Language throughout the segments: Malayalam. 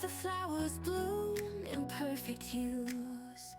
the flowers bloom in perfect hues.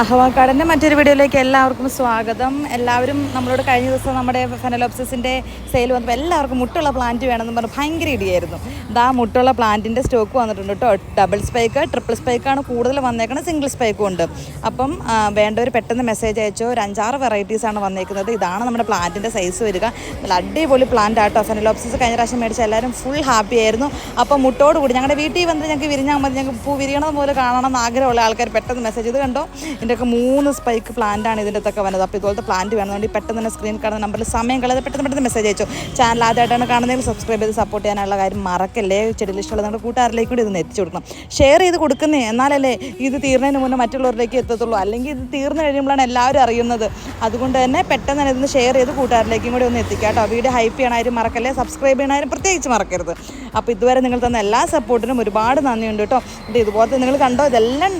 അഹ്വാക്കാടന്റെ മറ്റൊരു വീഡിയോയിലേക്ക് എല്ലാവർക്കും സ്വാഗതം. എല്ലാവരും നമ്മളോട് കഴിഞ്ഞ ദിവസം നമ്മുടെ ഫെനലോപ്സിന്റെ സെയിൽ വന്നപ്പോൾ എല്ലാവർക്കും മുട്ടുള്ള പ്ലാന്റ് വേണമെന്ന് പറഞ്ഞ് ഭയങ്കര ഇടിയായിരുന്നു. ഇതാ മുട്ടുള്ള പ്ലാന്റിന്റെ സ്റ്റോക്ക് വന്നിട്ടുണ്ട് കേട്ടോ ഡബിൾ സ്പൈക്ക് ട്രിപ്പിൾ സ്പൈക്കാണ് കൂടുതൽ വന്നേക്കുന്നത് സിംഗിൾ സ്പൈക്കും ഉണ്ട്. അപ്പം വേണ്ടവർ പെട്ടെന്ന് മെസ്സേജ് അയച്ചോ. ഒരു അഞ്ചാറ് വെറൈറ്റീസ് ആണ് വന്നേക്കുന്നത്. ഇതാണ് നമ്മുടെ പ്ലാന്റിന്റെ സൈസ് വരിക. നല്ല അടിപൊളി പ്ലാന്റ് ആട്ടോ ഫെനലോപ്സിസ് കഴിഞ്ഞ പ്രാവശ്യം മേടിച്ച എല്ലാവരും ഫുൾ ഹാപ്പി ആയിരുന്നു. അപ്പം മുട്ടോടുകൂടി ഞങ്ങളുടെ വീട്ടിൽ വന്നിട്ട് ഞങ്ങൾക്ക് വിരിഞ്ഞാൽ മതി. ഞങ്ങൾക്ക് പൂ വിരിയണത് പോലെ കാണണം എന്ന് ആഗ്രഹമുള്ള ആൾക്കാർ പെട്ടെന്ന് മെസ്സേജ് ഇത് കണ്ടോ? ഇതിന്റെയൊക്കെ മൂന്ന് സ്പൈക്ക് പ്ലാന്റ് ആണ് ഇതിന്റെ ഒക്കെ വന്നത്. അപ്പോൾ ഇതുപോലത്തെ പ്ലാന്റ് വേണമെന്നുണ്ടെങ്കിൽ പെട്ടെന്ന് തന്നെ സ്ക്രീൻ കാണുന്ന നമ്പറിൽ സമയം കളയാതെ പെട്ടെന്ന് പെട്ടെന്ന് മെസ്സേജ് അയച്ചു. ചാനൽ ആദ്യമായിട്ടാണ് കാണുന്നതെങ്കിൽ സബ്സ്ക്രൈബ് ചെയ്ത് സപ്പോർട്ട് ചെയ്യാനുള്ള കാര്യം മറക്കല്ലേ? ചെടിയിൽ ഇഷ്ടമുള്ള നിങ്ങളുടെ കൂട്ടുകാരിലേക്ക് കൂടി ഇതൊന്ന് എത്തിച്ചു കൊടുക്കണം. ഷെയർ ചെയ്ത് കൊടുക്കുന്നേ. എന്നാലല്ലേ ഇത് തീർന്നതിന് മുന്നേ മറ്റുള്ളവരിലേക്ക് എത്തത്തുള്ളൂ. അല്ലെങ്കിൽ ഇത് തീർന്നു കഴിയുമ്പോഴാണ് എല്ലാവരും അറിയുന്നത്. അതുകൊണ്ട് തന്നെ പെട്ടെന്ന് തന്നെ ഇതൊന്ന് ഷെയർ ചെയ്ത് കൂട്ടുകാരിലേക്കും കൂടി ഒന്ന് എത്തിക്കാം കേട്ടോ. വീഡിയോ ഹൈപ്പ് ചെയ്യണമാരും മറക്കല്ലേ? സബ്സ്ക്രൈബ് ചെയ്യണമാരും പ്രത്യേകിച്ച് മറക്കരുത്. അപ്പോൾ ഇതുവരെ നിങ്ങൾ തന്ന എല്ലാ സപ്പോർട്ടിനും ഒരുപാട് നന്ദിയുണ്ട് കേട്ടോ. ഇത് ഇതുപോലത്തെ നിങ്ങൾ കണ്ടോ? ഇതെല്ലാം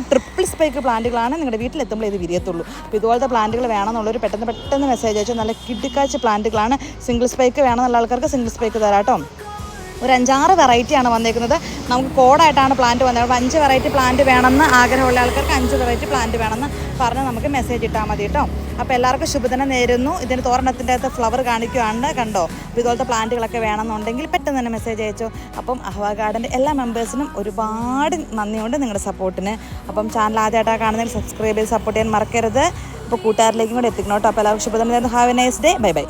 ട്രിപ്പിൾ സ്പൈക്ക് പ്ലാന്റുകളാണ് നിങ്ങളുടെ വീട്ടിലെത്തുമ്പോൾ ഇത് വിരിയത്തുള്ളൂ. അപ്പോൾ ഇതുപോലത്തെ പ്ലാന്റുകൾ വേണമെന്നുള്ളൊരു പെട്ടെന്ന് പെട്ടെന്ന് മെസ്സേജ് അയച്ചു നല്ല കിടുക്കാച്ച് പ്ലാന്റുകളാണ്. സിംഗിൾ സ്പൈക്ക് വേണമെന്നുള്ള ആൾക്കാർക്ക് സിംഗിൾ സ്പൈക്ക് തരാം കേട്ടോ. ഒരു അഞ്ചാറ് വെറൈറ്റിയാണ് വന്നേക്കുന്നത്. നമുക്ക് കോഡായിട്ടാണ് പ്ലാന്റ് വന്നത്. അപ്പോൾ അഞ്ച് വെറൈറ്റി പ്ലാന്റ് വേണമെന്ന് ആഗ്രഹമുള്ള ആൾക്കാർക്ക് അഞ്ച് വെറൈറ്റി പ്ലാന്റ് വേണമെന്ന് പറഞ്ഞ് നമുക്ക് മെസ്സേജ് ഇട്ടാൽ മതി കേട്ടോ. അപ്പോൾ എല്ലാവർക്കും ശുഭദിനം നേരുന്നു. ഇതിന് തോരണത്തിന്റെ അകത്ത് ഫ്ലവർ കാണിക്കുകയാണ് കണ്ടോ? ഇതുപോലത്തെ പ്ലാന്റുകളൊക്കെ വേണമെന്നുണ്ടെങ്കിൽ പെട്ടെന്ന് തന്നെ മെസ്സേജ് അയച്ചോ. അപ്പം അഹ്വാ ഗാർഡന്റെ എല്ലാ മെമ്പേഴ്സിനും ഒരുപാട് നന്ദിയുണ്ട് നിങ്ങളുടെ സപ്പോർട്ടിന് അപ്പം ചാനൽ ആദ്യമായിട്ടാണ് കാണുന്നതിൽ സബ്സ്ക്രൈബ് ചെയ്ത് സപ്പോർട്ട് ചെയ്യാൻ മറക്കരുത്. അപ്പോൾ കൂട്ടുകാരിലേക്കും കൂടെ എത്തിക്കണം കേട്ടോ? അപ്പോൾ എല്ലാവർക്കും ശുഭദിനം നേരുന്നു. Have a nice day bye bye